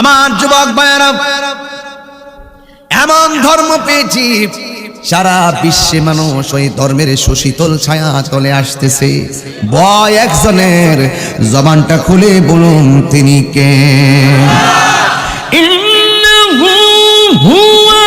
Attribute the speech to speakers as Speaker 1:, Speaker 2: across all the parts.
Speaker 1: আমার যুবক ভাইয়েরা, এমন ধর্ম পেয়েছি, সারা বিশ্বে মানুষ ওই ধর্মের সুশীতল ছায়া চলে আসতেছে। বয় একজনের জবানটা খুলে বলুন, তিনি কে?
Speaker 2: ইন্নাহু
Speaker 1: হুয়া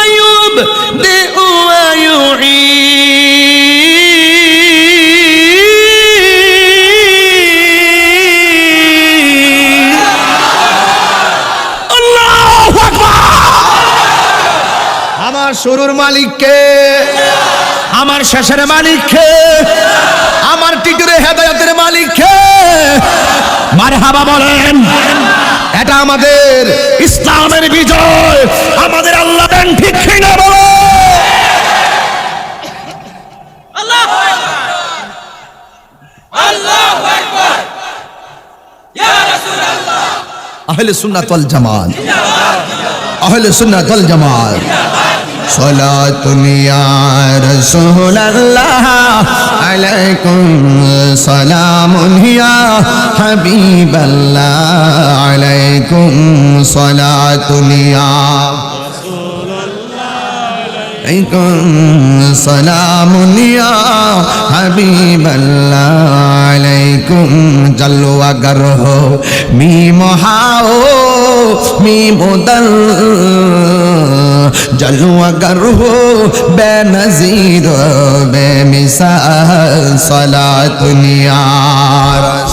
Speaker 1: শুরুর মালিককে আমার শেষের মালিককে আমার টিটুরে হেদায়তের মালিককে।
Speaker 2: মারহাবা বলেন
Speaker 1: এটা আমাদের
Speaker 2: ইসলামের বিজয় আমাদের আল্লাহ দেন ঠিক কিনা বলো।
Speaker 1: আহলে সুন্নাত ওয়াল জামাত। আহলে সুন্নাত ওয়াল জামাত। সালাতুন ইয়া রাসূলুল্লাহ আলাইকুম সালামুন ইয়া হাবিবাল্লাহ আলাইকুম সালাতুন ইয়া। عليكم سلام يا حبيب الله عليكم جلوہ گر ہو می محاؤ می مدل جلوہ گر ہو بے نظیر بے مثال صلاة نیا رسول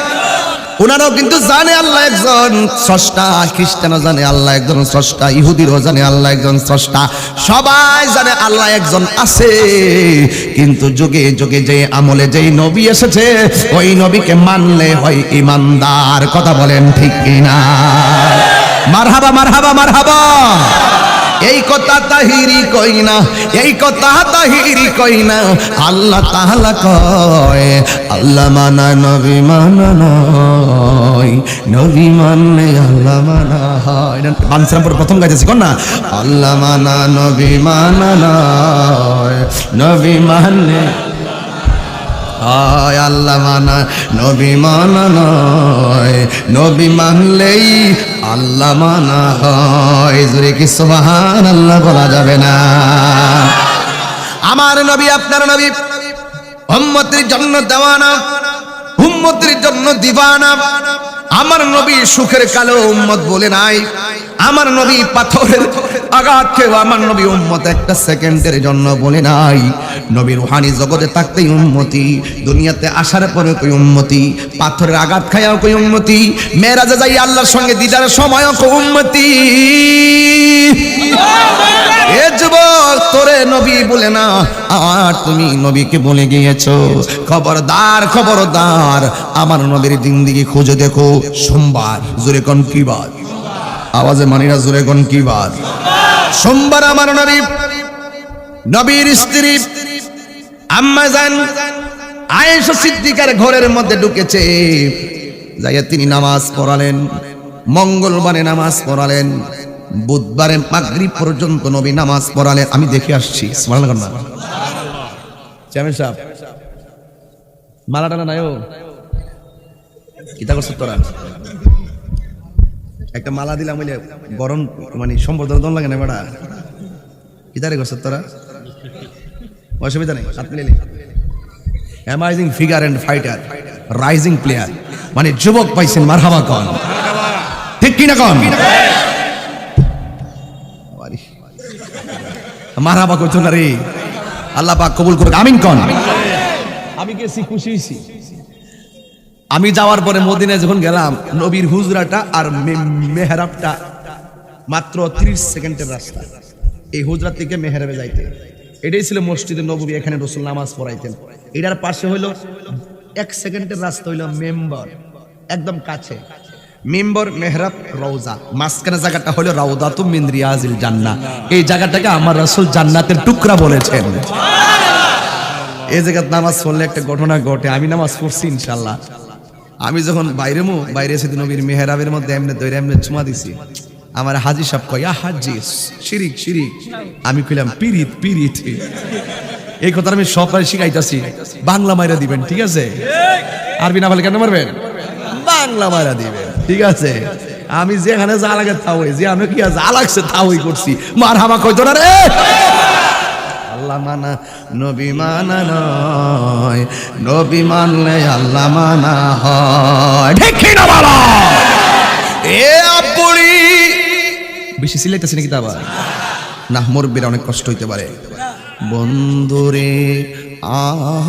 Speaker 1: ওনারাও কিন্তু জানে আল্লাহ একজন স্রষ্টা, খ্রিস্টানও জানে আল্লাহ একজন স্রষ্টা, ইহুদিরও জানে আল্লাহ একজন স্রষ্টা, সবাই জানে আল্লাহ একজন আছে। কিন্তু যুগে যুগে যে আমলে যেই নবী এসেছে, ওই নবীকে মানলে হয় ইমানদার। কথা বলেন ঠিক কিনা? মারহাবা মারহাবা মারহাবা। এই কথা তাহিরি কই না, এই কথা তাহিরি কই না। আল্লাহ তাহলা কয়, আল্লাহ মানা, নবী মানা নয়। নবী মানলে আল্লাহ মানা হয়। বানসারামপুর প্রথম গাইতেছি, কোন না? আল্লাহ মানা, নবী মানা নয়। নবী মানলে হয়, আল্লাহ মানা, নবী মানা নয়। নবী মানলেই আল্লাহ মানা হয়। জুড়ে কি সোহান আল্লাহ বলা যাবে না? আমার নবী, আপনার নবী উম্মতের জন্য দেওয়ানা, উম্মতের জন্য দিবানা। আমার নবী সুখের কালো উম্মত বলে নাই। আমার নবী পাথরের আঘাত খেয়ে আমার নবী উম্মত একটা সেকেন্ডের জন্য বলে নাই। নবী রুহানি জগতে থাকতেই উন্মতি দুনিয়াতে আসার পরে কই উন্মতি পাথরের আঘাত খায়াও কই উন্মতি মেয়েরাজে যাই আল্লাহর সঙ্গে দিদার সময়ও কই উন্মতি এ যুবক, তোরে নবী বলে না, আর তুমি নবীকে বলে গিয়েছো। খবরদার খবরদার, আমার নবীর জিন্দিগি খুঁজে দেখো, সোমবার, জোরে কোন কি বার? আওয়াজে মানিরা জোরে কোন কি বার সোমবার আমার নবী, নবীর স্ত্রী আম্মা জান আয়েশা সিদ্দিকার ঘরের মধ্যে ঢুকেছে। যাইয়া তিনি নামাজ পড়ালেন, মঙ্গলবারে নামাজ পড়ালেন, বুধবারে মাগরিব পর্যন্ত নবী নামাজ পড়ালেন আমি দেখে আসছি চেয়ারম্যান সাহেব নাইও কিতা করছ তোরা? একটা মালা দিলাম বলে গরম মানে সম্বর্ধনা লাগে না বেড়া? কিতারে করছ তোরা? অসুবিধা নেই, হাত মিলে amazing figure and fighter rising player মানে যুবক পাইছেন মারহাবা কন। ঠিক কিনা কন? মারহাবা করছ না রে। আল্লাহ পাক কবুল করুক, আমিন কন। আমি গেছি, খুশি হয়েছি আমি যাওয়ার পরে মদিনায় যখন গেলাম নবীর হুজরাটা আর মেহরাবটা মাত্র 30 সেকেন্ডের রাস্তা। এই হুজরা থেকে মেহরাবে যাইতে। এটাই ছিল মসজিদে নবী এখানে রসুল নামাজ পড়াইতেন। এটার পাশে হইল এক সেকেন্ডের রাস্তা হইল মেম্বার একদম কাছে। মেম্বর মেহরাব রওজা। মাঝখানে জায়গাটা হলো রাউদা তু মিন জান্না এই জায়গাটাকে আমার রাসূল জান্নাতের টুকরা বলেছেন। এই জায়গায় নামাজ পড়লে একটা ঘটনা ঘটে। আমি নামাজ পড়ছি ইনশাল্লাহ আমি যখন বাইরে মু বাইরে এসে নবীর মেহরাবের মধ্যে এমনি দৈরে এমনি চুমা দিছি, আমার হাজি সাহেব কয় "ইয়া হাজি, শিরিক শিরিক। আমি কইলাম, পিরিত পিরিত। এই কথা আমি সবাই শিখাইতাছি। বাংলা মাইরা দিবেন, ঠিক আছে? আরবি না বলে কেন মারবেন? বাংলা মাইরা দিবেন, ঠিক আছে? আমি যেখানে যা লাগে তাওই, যে আমি কি যা লাগছে তাওই করছি। মার হামা কইতো না রে? আল্লাহ মানা, নবী মানা নয়। নবী মানলে আল্লাহ মানা হয়। ঠিক না বলো এ আপুরি বেশি সিলাইতেছি নাকি তা আবার? না, মুরব্বীরা অনেক কষ্ট হইতে পারে। বন্ধুরে আমার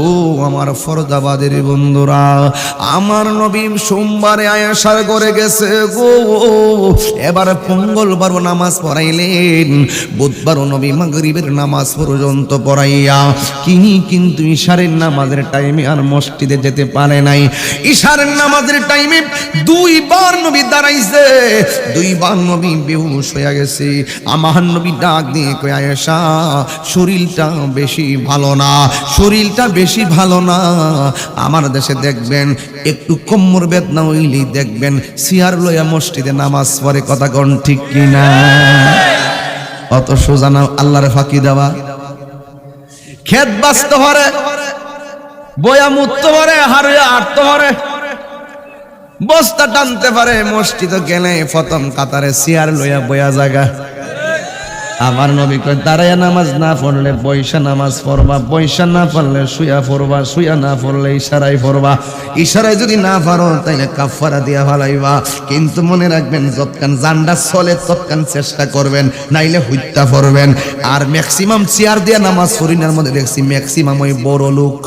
Speaker 1: ও আমার ফরদাবাদের বন্ধুরা, আমার নবী সোমবারে আয়াসার করে গেছে গো। এবার মঙ্গলবার নামাজ পড়াইলেন, বুধবার নবী মাগরিবের নামাজ পর্যন্ত পড়াইয়া কিনি কিন্তু ইশারের নামাজের টাইমে আর মসজিদে যেতে পারে নাই। ইশারের নামাজের টাইমে দুইবার নবী দাঁড়াইছে, দুইবার নবী বেহুশ হয়ে গেছে। আমার নবী ডাক দিয়ে কয়ে, আয়েশা, শরীরটা বেশি ভালো না, শরীরটা বেশি ভালো না। আমার দেশে দেখবেন, একটু কোমর বেদনা হইলেই দেখবেন, সিয়ার লইয়া মসজিদে নামাজ পড়ে কথা কন ঠিক কিনা। অত সোজা না, আল্লাহর ফাঁকি দেওয়া। খেত বাঁচতে পারে, বয়া মুততে পারে হারে আটতে পারে। বস্তা টানতে পারে, মসজিদ গেলে প্রথম কাতারে চেয়ার লইয়া বয়া জায়গা আমার নবী কয় দাঁড়াইয়া নামাজ না পড়লে পয়সা নামাজ পড়বা পয়সা না পড়লে শুয়া পড়বা শুয়া না পড়লে ইশারায় পড়বা। ইশারায় যদি না পারো, তাইলে কাফারা দিয়া ভালাইবা কিন্তু মনে রাখবেন যৎকান জান্ডা চলে তৎকান চেষ্টা করবেন, নাইলে হুইত্যা পড়বেন। আর ম্যাক্সিমাম চেয়ার দিয়া নামাজ পড়িনার মধ্যে দেখছি ম্যাক্সিমাম ওই বড় লোক।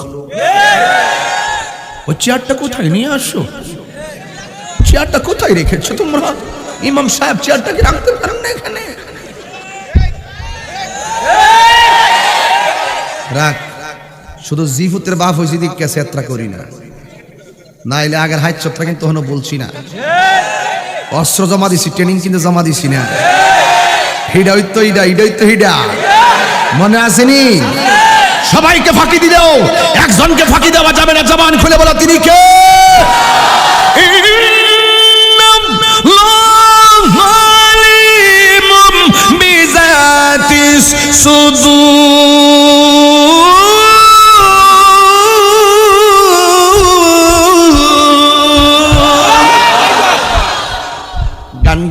Speaker 1: ও চেয়ারটা কোথায়? নিয়ে আসো। চেয়ারটা কোথায় রেখেছো তোমরা? ইমাম সাহেব চেয়ারটাকে রাখতে পারেন না এখানে? রাখ। শুধু জিফুতের বাপ হয়েছে দিক কে সেত্রা করি না। না এলে আগের হাইট চটটা কিন্তু তখনও বলছি না। অস্ত্র জমা দিছি ট্রেনিং কিন্তু জমা দিছি না। হিডা তো হিডা হিডাই তো হিডা। মনে আসেনি
Speaker 2: সবাইকে ফাঁকি দিলেও একজনকে ফাঁকি দেওয়া যাবে না, জবান খুলে বলো, তিনি কে?
Speaker 1: গান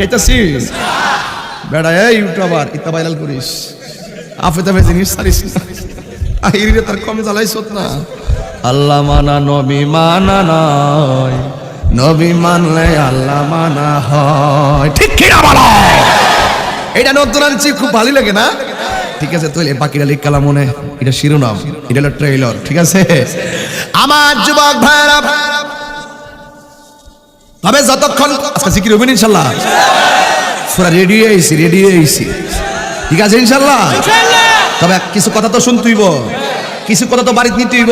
Speaker 1: গাইতেছিস বেড়া, এই ইউটিউবার ইতা ভাইরাল করিস। আফে তাফে জিনিস না। আহিরে তার কম জ্বালাইছ না। আল্লাহ মানা, নবী মানা নয় নবী মানলে আল্লাহ মানা হয়। ঠিক কিনা বলো? এটা নতুন আনছি খুব ভালো লাগে না? ঠিক আছে, তাহলে বাকিটা লিখালাম মনে। এটা শিরোনাম। এটা হলো ট্রেইলর ঠিক আছে? আমার যুবক ভাইরা তবে যতক্ষণ জিকির হবেন ইনশাল্লাহ। পুরা রেডি হয়েছি রেডি হয়েছি। ঠিক আছে ইনশাল্লাহ? তবে কিছু কথা তো শুনতেইব কিছু কথা তো বাড়িতে নিতেইব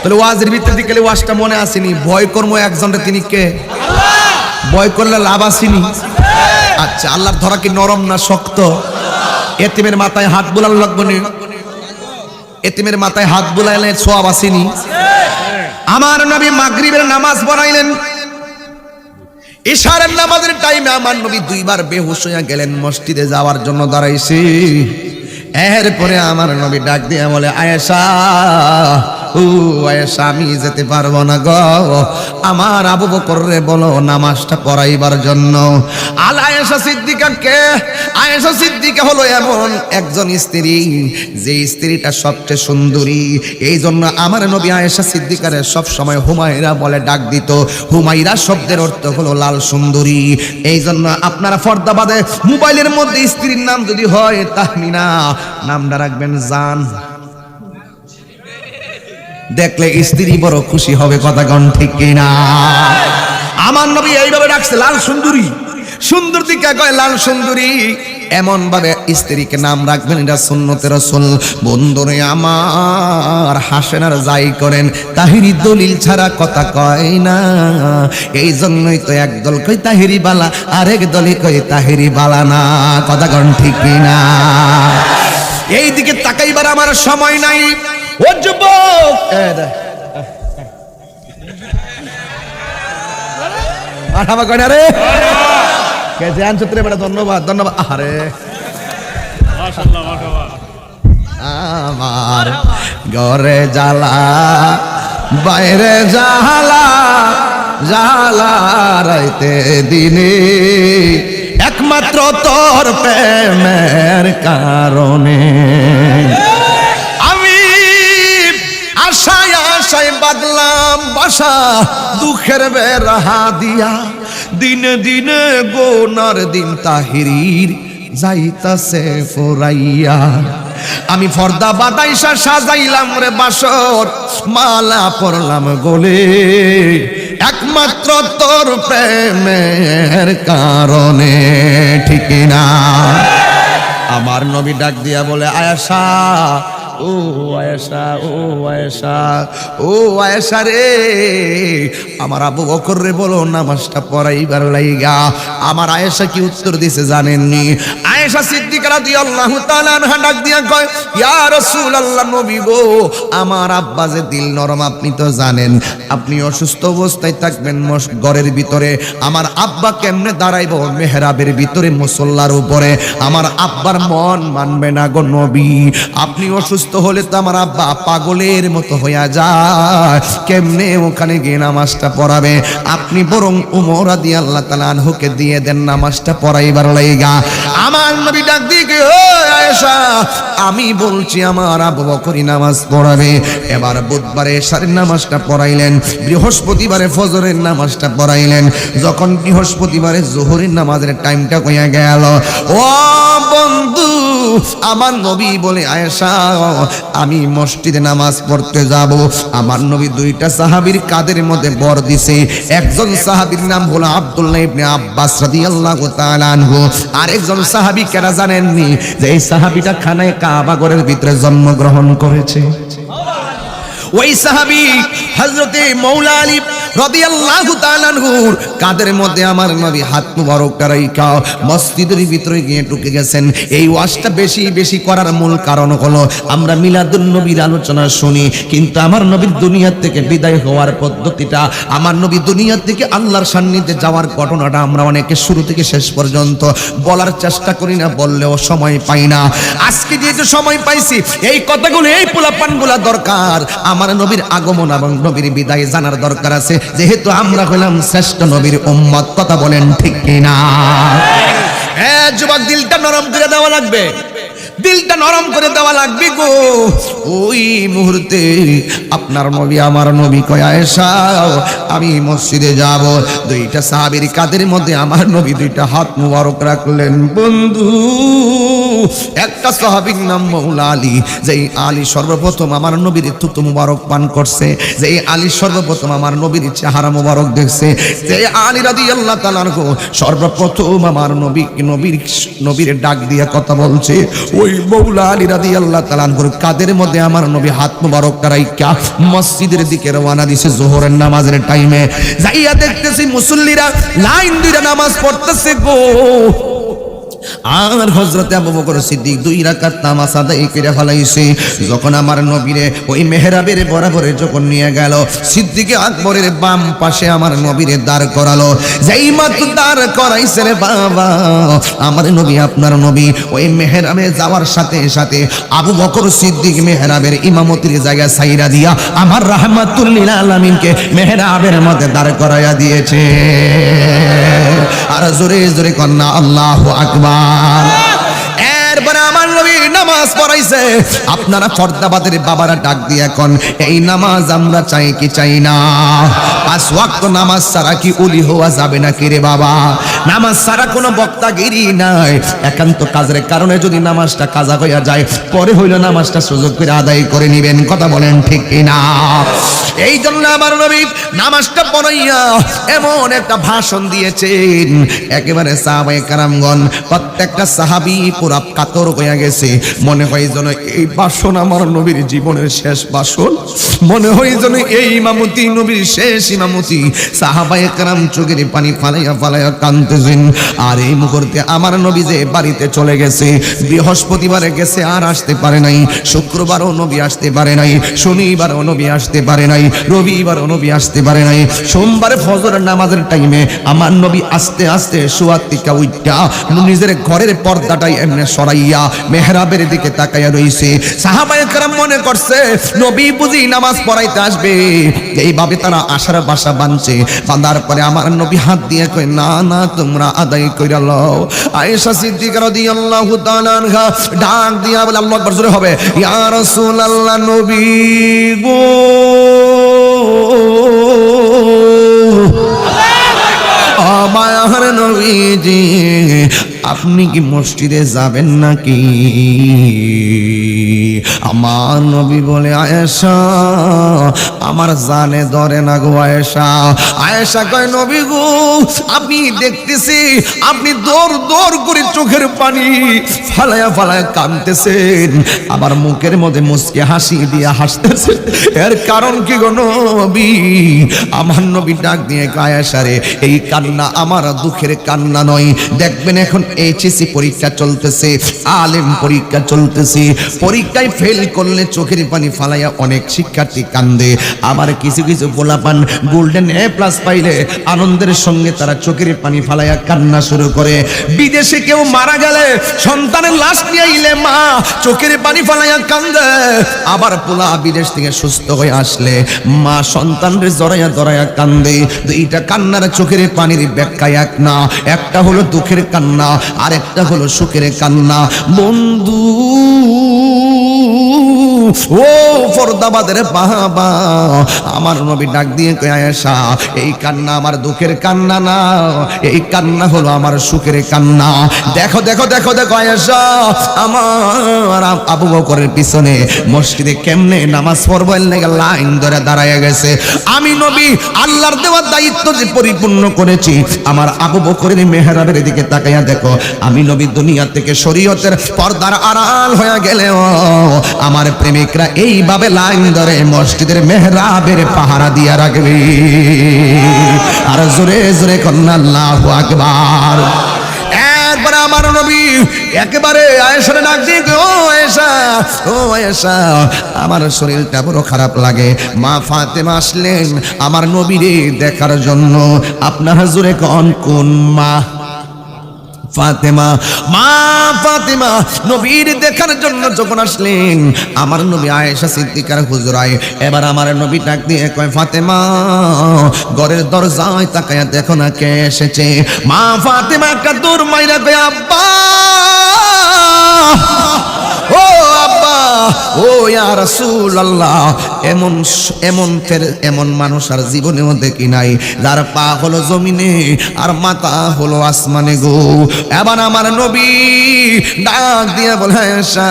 Speaker 1: তাহলে ওয়াজের ভিতরে দিকে ওয়াজটা মনে আসেনি। ভয় কর্ম একজনটা তিনি কে? ভয় করলে লাভ আসেনি। আচ্ছা আল্লাহর ধরা কি নরম না শক্ত? এতিমের মাথায় হাত বুলানো লাগবে না। এতিমের মাথায় হাত বুলাইলে সোয়াব আসেনি। আমার নবী মাগরিবের নামাজ পড়াইলেন। ইশারের নামাজের টাইমে আমার নবী দুইবার বেহুশ হইয়া গেলেন, মসজিদে যাওয়ার জন্য দাঁড়াইছি। এরপরে আমার নবী ডাক দিয়ে বলে, আয়েশা ও আয়েশা আমি যেতে পারব না গো। আমার আবু বকর রে বলো, নামাজটা পড়াইবার জন্য। আল আয়েশা সিদ্দিকা কে? আয়েশা সিদ্দিকা হলো এমন একজন স্ত্রী, যে স্ত্রীটা সবচেয়ে সুন্দরী। এই জন্য আমার নবী আয়েশা সিদ্দিকারে সব সময় হুমায়রা বলে ডাক দিত। হুমায়রা শব্দের অর্থ হলো লাল সুন্দরী। এই জন্য আপনারা ফর্দাবাদে মোবাইলের মধ্যে স্ত্রীর নাম যদি হয় তাহমিনা, নামটা রাখবেন জান। দেখলে স্ত্রী বড় খুশি হবে, কথা গণ ঠিক কিনা? আমার নবী এইভাবে ডাকছে, লাল সুন্দরী। সুন্দর দিকে কয়, লাল সুন্দরী। এমন ভাবে স্ত্রীকে নাম রাখবেন, এটা সুন্নতে রসুল। বন্ধুরে আমার হাসেন আর যাই করেন, তাহিরি দলিল ছাড়া কথা কয় না। এই জন্যই তো একদল কই তাহিরি বালা। আরেক দলে কই তাহিরি বালা না। কথা কন ঠিক না এইদিকে তাকাইবার আমার সময় নাই। ও যুবক। মাঠাবা কয় না রে? কেছে আনছো তোরে বেটা, ধন্যবাদ ধন্যবাদ। আরে আমার ঘরে জ্বালা, বাইরে জ্বালা জ্বালা রাইতে দিনে। একমাত্র তোর প্রেমের কারণে। আশায় আশায় বাদলাম বাসা, দুঃখের বেড়া দিয়া। দিনে দিনে গোনার দিন তাহিরির যাইতাছে ফোরাইয়া। আমি ফর্দা বাদাইসা সাজাইলাম রে বাসর, মালা পরলাম গোলে। একমাত্র তোর প্রেমের কারণে, ঠিক না আমার নবী ডাক দিয়া বলে, আয়াসা ও আয়েশা ও আয়েশা ও আয়েশা রে। আমার আবু বকর রে বলো, নামাজটা পড়াইবার লাইগা। আমার আয়েশা কি উত্তর দিছে জানেননি? আয়েশা সিদ্দিকা রাদিয়াল্লাহু তাআলা আনহা ডাক দিয়া কয়, ইয়া রাসূলুল্লাহ নবী গো, আমার আব্বা যে দিল নরম, আপনি তো জানেন। আপনি অসুস্থ অবস্থায় থাকবেন ঘরের ভিতরে। আমার আব্বা কেমনে দাঁড়াইব মেহরাবের ভিতরে মুসল্লার উপরে? আমার আব্বার মন মানবে না গো নবী। আপনি অসুস্থ হলে তো আমার আব্বা পাগলের মতো হইয়া যায়। কেমনে ওখানে গিয়ে নামাজটা পড়াবে? আপনি বরং উমর আদি আল্লাহ তালা আনহুকে দিয়ে দেন নামাজটা পড়াইবার লাইগা। আমার নবী ডাক দিয়ে কে, ও আয়েশা আমি বলছি আমার আবু বকরি নামাজ পড়াবে। এবার বুধবারে এশারের নামাজটা পড়াইলেন বৃহস্পতিবারে ফজরের নামাজটা পড়াইলেন। যখন বৃহস্পতিবারে জোহরের নামাজের টাইমটা কইয়া গেল ও বন্ধু আমার নবী বলে আয়েশা আমি মসজিদে নামাজ পড়তে যাব। আমার নবী দুইটা সাহাবীর কাদের মধ্যে বর দিছে। একজন সাহাবীর নাম হলো আব্দুল্লাহ ইবনে আব্বাস রাদিয়াল্লাহু তাআলা আনহু। আরেকজন সাহাবী কেরা জানেননি যে এই সাহাবীটা খানায় কাবা ঘরের ভিতরে জন্মগ্রহণ করেছে? ওই সাহাবী হযরতে মৌলা আলী রাদিয়াল্লাহু তাআলা আনহুর কাদের মধ্যে আমার নবী হাত মুবারকটা মসজিদের ভিতরে গিয়ে ঢুকে গেছেন। এই ওয়াজটা বেশি বেশি করার মূল কারণ হলো, আমরা মিলাদুন নবীর আলোচনা শুনি, কিন্তু আমার নবীর দুনিয়া থেকে বিদায় হওয়ার পদ্ধতিটা, আমার নবী দুনিয়া থেকে আল্লাহর সান্নিধ্যে যাওয়ার ঘটনাটা আমরা অনেকে শুরু থেকে শেষ পর্যন্ত বলার চেষ্টা করি না, বললেও সময় পাই না। আজকে যেহেতু সময় পাইছি, এই কথাগুলো, এই পোলাপানগুলা দরকার। আমার নবীর আগমন এবং নবীর বিদায় জানার দরকার আছে। যেহেতু আমরা হইলাম শ্রেষ্ঠ নবীর উম্মত, কথা বলেন ঠিক কিনা? যুবক, দিলটা নরম করে দেওয়া লাগবে। দিলটা নরম করে দেওয়া লাগবে গো। ওই মুহূর্তে আপনার নবী, আমার নবী কয় আয়েশা আমি মসজিদে যাব। দুইটা সাহাবীর কাদের মধ্যে আমার নবী দুইটা হাত মুবারক রাখলেন। বন্ধু, একটা সাহাবীর নাম মৌলা আলী, যেই আলী সর্বপ্রথম আমার নবীর থুতু মুবারক পান করছে, যেই আলী সর্বপ্রথম আমার নবীর চেহারা মুবারক দেখছে যে আলী রাদিয়াল্লাহু তাআলা আনহু সর্বপ্রথম আমার নবী, নবীর নবীর ডাক দিয়ে কথা বলছে। ওই মৌলা আলী রাদিয়াল্লাহু তাআলা আনহুর কাদের মধ্যে আমার নবী হাত মুবারক রাইকা মসজিদের দিকে রওনা দিছে জোহরের নামাজের টাইমে যাইয়া দেখতেছি মুসল্লিরা লাইন দিয়ে নামাজ পড়তেছে গো। আর হজরতে আবু বকর সিদ্দিক দুই রাকাত নামাজ আদায় করে ফেলাইছে। যখন আমার নবীরে ওই মেহরাবের বরাবরে যখন নিয়ে গেল, সিদ্দিকে আকবরের বাম পাশে আমার নবীরে দাঁড় করালো। যেই মাত্র দাঁড় করাইছে রে বাবা, আমার নবী, আপনার নবী, ওই মেহরাবে যাওয়ার সাথে সাথে আবু বকর সিদ্দিক মেহরাবের ইমামতির জায়গা সাইরা দিয়া আমার রাহমাতুল্লিল আলামিনকে মেহরাবের মধ্যে দাঁড় করাইয়া দিয়েছে। আর জোরে জোরে কন্যা, আল্লাহ আকবার। Rahman এরপরে আমার নবী নামাজ পড়াইছে। আপনারা ফর্দাবাদের বাবারা ডাক দিয়ে এখন, এই নামাজ আমরা চাই কি চাই না? পাঁচ ওয়াক্ত নামাজ ছাড়া কি উলি হওয়া যাবে না কি রে বাবা? নামাজ ছাড়া কোনো বক্তাগিরি নাই। একান্ত কাজের কারণে যদি নামাজটা কাজা হইয়া যায়, পরে হইল নামাজটা সুযোগ করে আদায় করে নিবেন। কথা বলেন ঠিক কিনা এই জন্য আমার নবী নামাজটা পড়াইয়া এমন একটা ভাষণ দিয়েছেন। একেবারে সাহাবায়ে কারামগণ, প্রত্যেকটা সাহাবী পুরা কাতর হইয়া গেছে। মনে হয় যেন এই ভাষণ আমার নবীর জীবনের শেষ ভাষণ মনে হয় যেন এই ইমামতি নবীর শেষ ইমামতি। কারাম চোখের পানি ফালাইয়া ফালাইয়া আর এই মুহূর্তে আমার নবী যে বাড়িতে চলে গেছে, বৃহস্পতিবারে গেছে আর আসতে পারে নাই। শুক্রবারও নবী আসতে পারে নাই, শনিবারও নবী আসতে পারে নাই, রবিবারও নবী আসতে পারে নাই। সোমবারে ফজরের নামাজের টাইমে আমার নবী আস্তে আস্তে সুয়াতিকা উইটা নিজের ঘরের পর্দাটাই এমনি সরাইয়া মেহরাবের দিকে তাকাইয়া রইছে। সাহাবায়ে কেরাম মনে করছে, নবী বুঝি নামাজ পড়াইতে আসবে। এইভাবে তারা আশার বাসা বানছে বাঁধার পরে আমার নবী হাত দিয়ে কই না না, তোমরা আদায় কইরা লও। আয়েশা সিদ্দিকা রাদিয়াল্লাহু তাআলা আনহা ডাক দিয়া বলে, আল্লাহু আকবার, জোরে হবে। ইয়া রাসূলুল্লাহ, নবী গো। আমার নবীজি আপনি কি মসজিদে যাবেন নাকি? আমার নবী বলে, আয়েশা, আমার জানে ধরে না গো আয়েশা। আয়েশা কয়, নবী গো আপনি দেখতেছি আপনি দৌড় দৌড় করে চোখের পানি ফালায়া ফালায়া কাঁদতেছেন। আবার মুখের মধ্যে মুসকে হাসি দিয়ে হাসতেছে এর কারণ কি গো নবী? আমার নবী ডাক দিয়ে আয়েশা কায়াসারে এই কান্না আমার দুঃখের কান্না নয়। দেখবেন এখন এইচএসসি পরীক্ষা চলতেছে আলেম পরীক্ষা চলতেছে। পরীক্ষায় ফেল করলে চোখের পানি ফালাইয়া অনেক শিক্ষার্থী কান্দে। আবার কিছু কিছু পোলাপান গোল্ডেন এ প্লাস পাইলে আনন্দের সঙ্গে তারা চোখের পানি ফালাইয়া কান্না শুরু করে। বিদেশে কেউ মারা গেলে সন্তানের লাশ নিয়ে আইলে মা চোখের পানি ফালাইয়া কান্দে। আবার পোলা বিদেশ থেকে সুস্থ হয়ে আসলে মা সন্তানরে জড়াইয়া জড়াইয়া কান্দে। দুইটা কান্নার চোখের পানির ব্যাখ্যা এক না একটা হলো দুঃখের কান্না আর একটা হলো সুখের কান্না। বন্ধু ও ফরদাবাদের বাবা, আমার নবী ডাক দিয়ে আয়েশা, এই কান্না আমার দুঃখের কান্না না, এই কান্না হলো আমার সুখের কান্না। দেখো দেখো দেখো দেখো, আয়েশা, আমার আবু বকরের পিছনে মসজিদে কেমনে নামাজ পড়বার লেগে লাইন ধরে দাঁড়ায় গেছে। আমি নবী, আল্লাহর দেওয়া দায়িত্ব যে পরিপূর্ণ করেছি, আমার আবু বকরের মেহরাবের দিকে তাকাইয়া দেখো, আমি নবী দুনিয়া থেকে শরীয়তের পর্দার আড়াল হয়ে গেলেও আমার প্রেমিকরা এইভাবে লাইন ধরে মসজিদের মেহরাবের পাহারা দিয়া রাখবে। আর জোরে জোরে কন্যা, আল্লাহ আকবার। একবার আমার নবী, একেবারে আয়েশারে ডাক দিয়ে ও আমার শরীরটা বড় খারাপ লাগে। মা ফাতেমা আসলেন আমার নবীরে দেখার জন্য। আপনার জোরে কন, কোন মা? ফাতেমা, মা ফাতেমা, নবীর দেখার জন্য যখন আসলেন, আমার নবী আয়েশা সিদ্দিকার হুজুরায় এবার আমার নবী ডাক দিয়ে কয়, ফাতেমা, ঘরের দরজায় তাকায়া দেখো না কে এসেছে? মা ফাতেমা একটা দূর মাইরা কয়, আব্বা! ও ইয়া রাসূলুল্লাহ এমন এমন এমন মানুষ আর জীবনেও দেখি নাই। যার পা হলো জমিনে আর মাথা হলো আসমানে গো। এবার আমার নবী ডাক দিয়ে বলে "আয়েশা,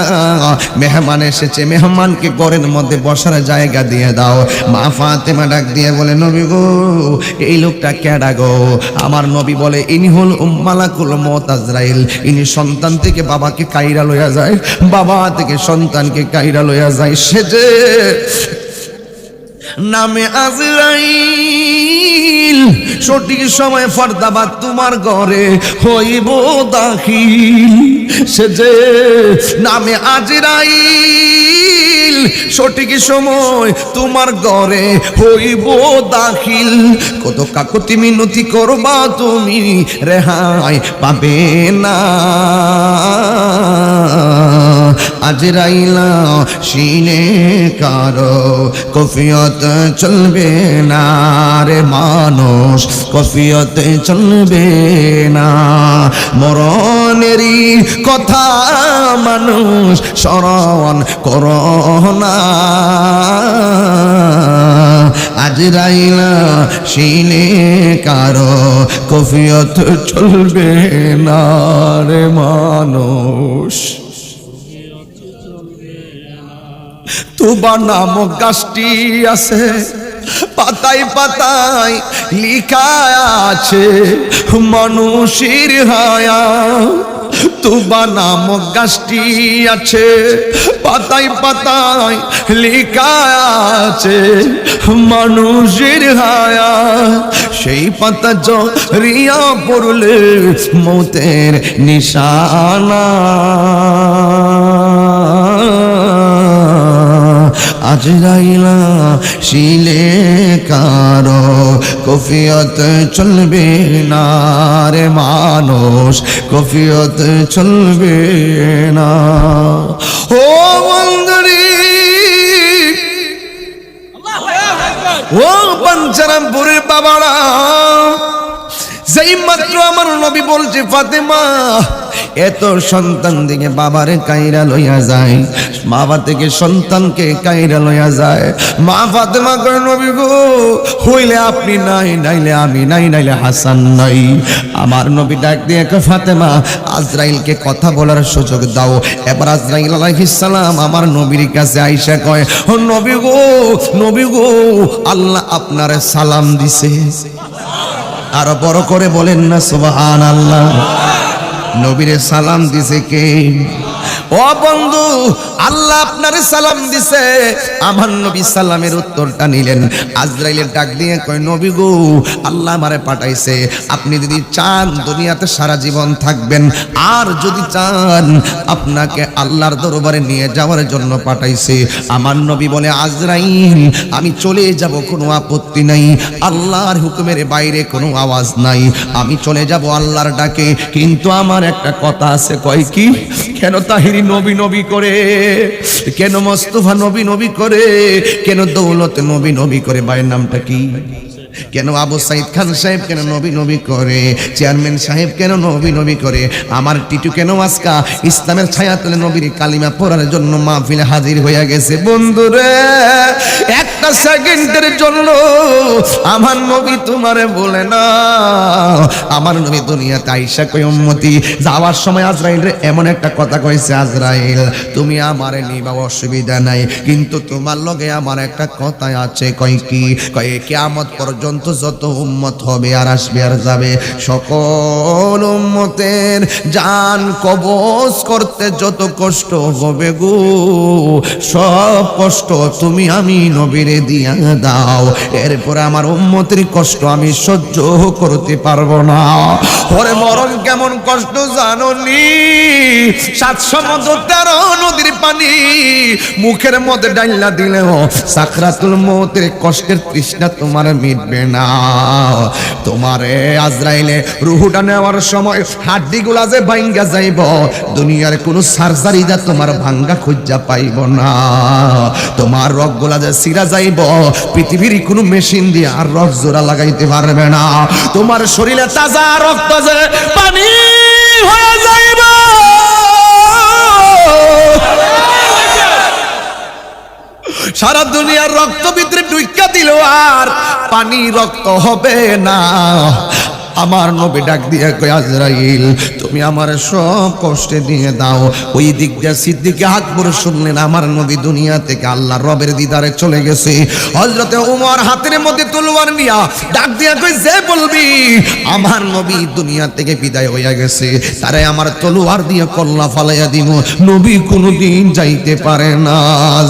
Speaker 1: মেহমান এসেছে মেহমানকে ঘরের মধ্যে বসার জায়গা দিয়ে দাও। মা ফাতেমা ডাক দিয়ে বলে নবী গো এই লোকটা কেডা গো? আমার নবী বলে ইনি হল মালাকুল মত আজরাইল। ইনি সন্তান থেকে বাবাকে কাইরা লইয়া যায়। বাবা থেকে সন্তানকে কাইরা লইয়া যায় সে যে নামে আজরাইল। সঠিক সময় ফর্দাবাদ তোমার ঘরে হইব দাখিল। সে যে নামে আজরাইল, সঠিক সময় তোমার ঘরে হইব দাখিল। কত কাকতি মিনতি করবা তুমি, রেহাই পাবে না। আজরাইলা সিনে কারও কফিয়ত চলবে না রে মানুষ, কফিয়ত চলবে না। মরণেরই কথা মানুষ স্মরণ করোনা আজরাইলা সিনে কারও কফিয়ত চলবে না রে মানুষ। তুবা নামক গাছটি আছে। পাতায় পাতায় লিখা আছে, মানুষের হায়া। তুবা নামক গাছটি আছে, পাতায় পাতায় লিখা আছে, মানুষের হায়া। সেই পাতা জরিয়া পড়লে মতের নিশানা। আজরাইলা শিলে কারও কফিয়ত চলবে না রে মানুষ কফিয়ত চলবে না। ও বন্ধুরি ও পঞ্চরামপুরের বাবারা যেই মাত্র আমার নবী বলছে, ফাতেমা, এত সন্তান থেকে বাবারে কাইরা লইয়া যায়, বাবা থেকে সন্তানকে কাইরা লইয়া যায়। মা ফাতেমা করে নবী গো, হইলে আপনি নাই, নাইলে আমি নাই, নাইলে হাসান নাই। আমার নবী ডাক দিয়ে ফাতেমা, আজরাইলকে কথা বলার সুযোগ দাও। এবার আজরাইল সালাম আমার নবীর কাছে আইসা কয় নবী গো নবী গো, আল্লাহ আপনারে সালাম দিছে। আরও বড় করে বলেন না সুবহান আল্লাহ নবীরে সালাম দিছে কে? ও বন্ধু, আল্লাহ আপনার সালাম দিছে। আমার নবী সালামের উত্তরটা নিলেন। আজরাইলের ডাক দিয়ে কয়, নবী গো, আল্লাহ আমারে পাঠাইছে। আপনি যদি চান দুনিয়াতে সারা জীবন থাকবেন, আর যদি চান আপনাকে আল্লাহর দরবারে নিয়ে যাওয়ার জন্য পাঠাইছে। আমার নবী বলে, আজরাইল, আমি চলে যাব, কোনো আপত্তি নাই। আল্লাহর হুকুমের বাইরে কোনো আওয়াজ নাই। আমি চলে যাব আল্লাহর ডাকে। কিন্তু আমার একটা কথা আছে, কয় কি? কেন তাহিরি নবী নবী করে। কেন মস্তফা নবী নবী করে? কেন দৌলত নবী নবী করে? ভাইয়ের নামটা কি? কেন আবু সাইদ খান সাহেব কেন নবী নবী করে? চেয়ারম্যান সাহেব কেন নবী নবী করে? আমার টিটু কেন আজকা ইসলামের ছায়া তুলে নবীর কালিমা পড়ার জন্য মাহফিলে হাজির হইয়া গেছে? বন্ধুরে, একটা সেকেন্ডের জন্য আমার নবী তোমারে বলে না। আমার নবী দুনিয়াতে আইসা কই উম্মতি? যাওয়ার সময় আজরাইল এমন একটা কথা কইছে আজরাইল, তুমি আমারে নিবা, অসুবিধা নাই। কিন্তু তোমার লগে আমার একটা কথা আছে কই কি? কয় কিয়ামত পর্যন্ত যত উম্মত হবে আর আসবে আর যাবে, সকল উম্মতের জান কবজ করতে যত কষ্ট হবে গো, সব কষ্ট তুমি আমি নবীরে দিয়া দাও। এরপরে আমার উম্মতের কষ্ট আমি সহ্য করতে পারব না। ওরে মরণ কেমন কষ্ট জানো নি? সাত সমুদ্র তেরো নদীর পানি, মুখের মধ্যে ডাইলা দিলেও সাকরাতুল মতের কষ্টের তৃষ্ণা তোমার মিটবে না। তোমারে আজরাইলে রুহুটা নেওয়ার সময় হাড্ডি গুলা যে ভাঙ্গা যাইব। দুনিয়ার কোন সার্জারি যা তোমার ভাঙ্গা খুঁজা পাইব না। তোমার রকগুলা যে সিরা যাইব। পৃথিবীর কোনো মেশিন দিয়ে আর রক জোড়া লাগাইতে পারবে না। তোমার শরীরে তাজা রক্ত যে পানি হয়ে যাইব। সারা দুনিয়ার রক্ত ভিতরে ডুইকা দিল আর পানি রক্ত হবে না। আমার নবী ডাক দিয়ে কই আজরাইল, তুমি আমার সব কষ্টে দিয়ে দাও। ওই দিক দিয়ে সিদ্দিকে আকবর শুনলেন, আমার নবী দুনিয়া থেকে আল্লাহ রবের দিদারে চলে গেছে। হজরতে উমর হাতের মধ্যে তলোয়ার নিয়া ডাক দিয়া কই যে বলবি, আমার নবী দুনিয়া থেকে বিদায় হইয়া গেছে। তারে আমার তলোয়ার দিয়ে কল্লা ফালাইয়া দিব। নবী কোনোদিন যাইতে পারে না।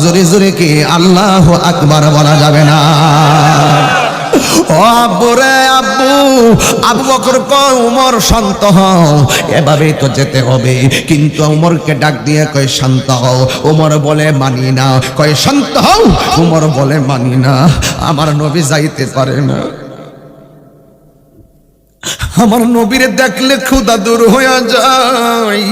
Speaker 1: জোরে জোরে কে, আল্লাহ আকবার বলা যাবে না। ও আব্বু আবু বকর কয়, উমর, শান্ত হও। এভাবে তো যেতে হবে। কিন্তু উমরকে ডাক দিয়ে কয়, শান্ত হও। উমর বলে, মানি না। কয়, শান্ত হও? উমর বলে, মানি না। আমার নবী যাইতে পারে না। আমার নবীরে দেখলে ক্ষুদা দূর হইয়া যায়।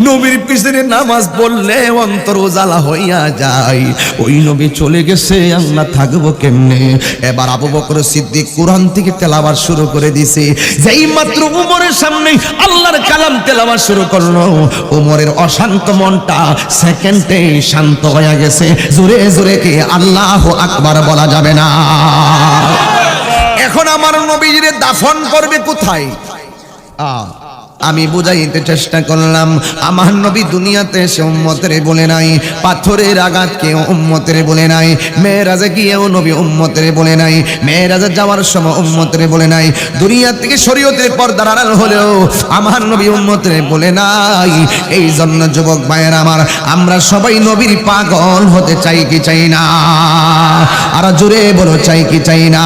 Speaker 1: নবীর পিছনে নামাজ পড়লে অন্তর জ্বালা হইয়া যায়। ওই নবী চলে গেছে আমরা থাকব কেমনে? এবার আবু বকর সিদ্দিক কোরআন থেকে তেলাবার শুরু করে দিছে। যেই মাত্র উমরের সামনে আল্লাহর কালাম তেলাবার শুরু করল। উমরের অশান্ত মনটা সেকেন্ডে শান্ত হয়ে গেছে। জোরে জোরে কে আল্লাহ আকবার বলা যাবে না। এখন আমার নবীর দাফন করবে কোথায়? আ, আমি বুঝাইতে চেষ্টা করলাম, আমার নবী দুনিয়াতে এসে উম্মতের বলে নাই, পাথরের আঘাত কেউ উম্মতের বলে নাই, মেয়েরাজে গিয়েও নবী উম্মতের বলে নাই, মেয়েরাজে যাওয়ার সময় উম্মতের বলে নাই, দুনিয়া থেকে শরীয়তের পর আড়াল হলেও আমার নবী উম্মতের বলে নাই। এই জন্য যুবক ভাইয়ের আমার, আমরা সবাই নবীর পাগল হতে চাই কি চাই না? আর জোরে বলো, চাই কি চাই না?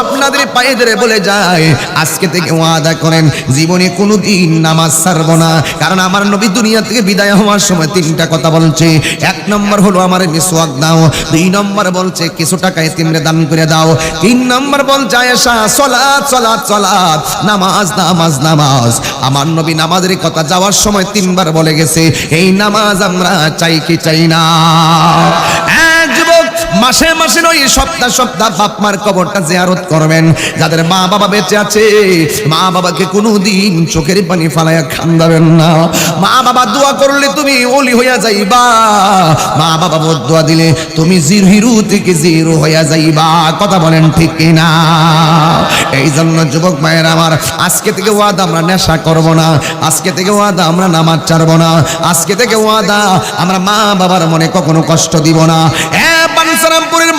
Speaker 1: আপনাদের পায়ে ধরে বলে যায়, আজকে থেকে ওয়াদা করেন, জীবনে কোনোদিন নামাজ ছাড়বো না। কারণ আমার নবী দুনিয়া থেকে বিদায় হওয়ার সময় তিনটা কথা বলছে। এক নম্বর হলো, আমার মিসওয়াক দাও। দুই নম্বর বলছে, কিছু টাকা এতিমরে দান করে দাও। তিন নম্বর বলছে, আয়েশা, সলাৎ সলাৎ সলাৎ, নামাজ নামাজ নামাজ। আমার নবী নামাজের কথা যাওয়ার সময় তিনবার বলে গেছে, এই নামাজ আমরা চাই কি চাই না? মাসে মাসে নয়, সপ্তাহ সপ্তাহ বাপ মার কবরটা জিয়ারত করবেন। যাদের মা বাবা বেঁচে আছে, মা বাবাকে কোনোদিন চোখের পানি ফালাইয়া খান্দাবেন না। মা বাবা দোয়া করলে তুমি ওলি হইয়া যাইবা। মা বাবা দোয়া দিলে তুমি জিরো হিরু থেকে জিরো হইয়া যাইবা। কথা বলেন ঠিক কিনা? এই জন্য যুবক মায়ের আমার, আজকে থেকে ওয়াদা আমরা নেশা করব না। আজকে থেকে ওয়াদা আমরা নামাজ ছাড়বো না। আজকে থেকে ওয়াদা আমরা মা বাবার মনে কখনো কষ্ট দিব না। মা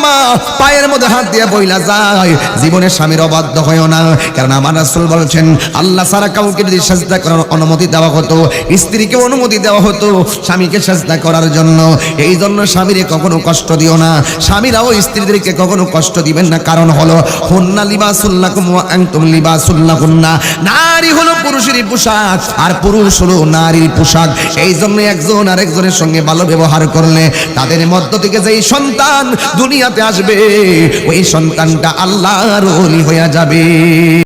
Speaker 1: পায়ের মধ্যে হাত দিয়ে বইলা যায়। জীবনে স্বামীর অবাধ্য হয় না। কারণ আমার রাসূল বলেছেন, আল্লাহ সারা কাউকে যদি সাজদা করার অনুমতি দেওয়া হতো, স্ত্রীকে অনুমতি দেওয়া হতো স্বামীকে সাজদা করার জন্য। এই জন্য স্বামীরে কখনো কষ্ট দিও না। স্বামীরাও স্ত্রীদেরকে কখনো কষ্ট দিবেন না। কারণ হলো, হুন্না লিবাসুল্লাকুম ওয়া আনতুম লিবাসুল্লাহুন্না নারী হলো পুরুষের পোশাক, আর পুরুষ হলো নারীর পোশাক। এই জন্য একজন আরেকজনের সঙ্গে ভালো ব্যবহার করলে তাদের মধ্য থেকে যেই সন্তান দুনিয়াতে আসবে। ওই সন্তানটা আল্লাহর ওলি হয়ে যাবে।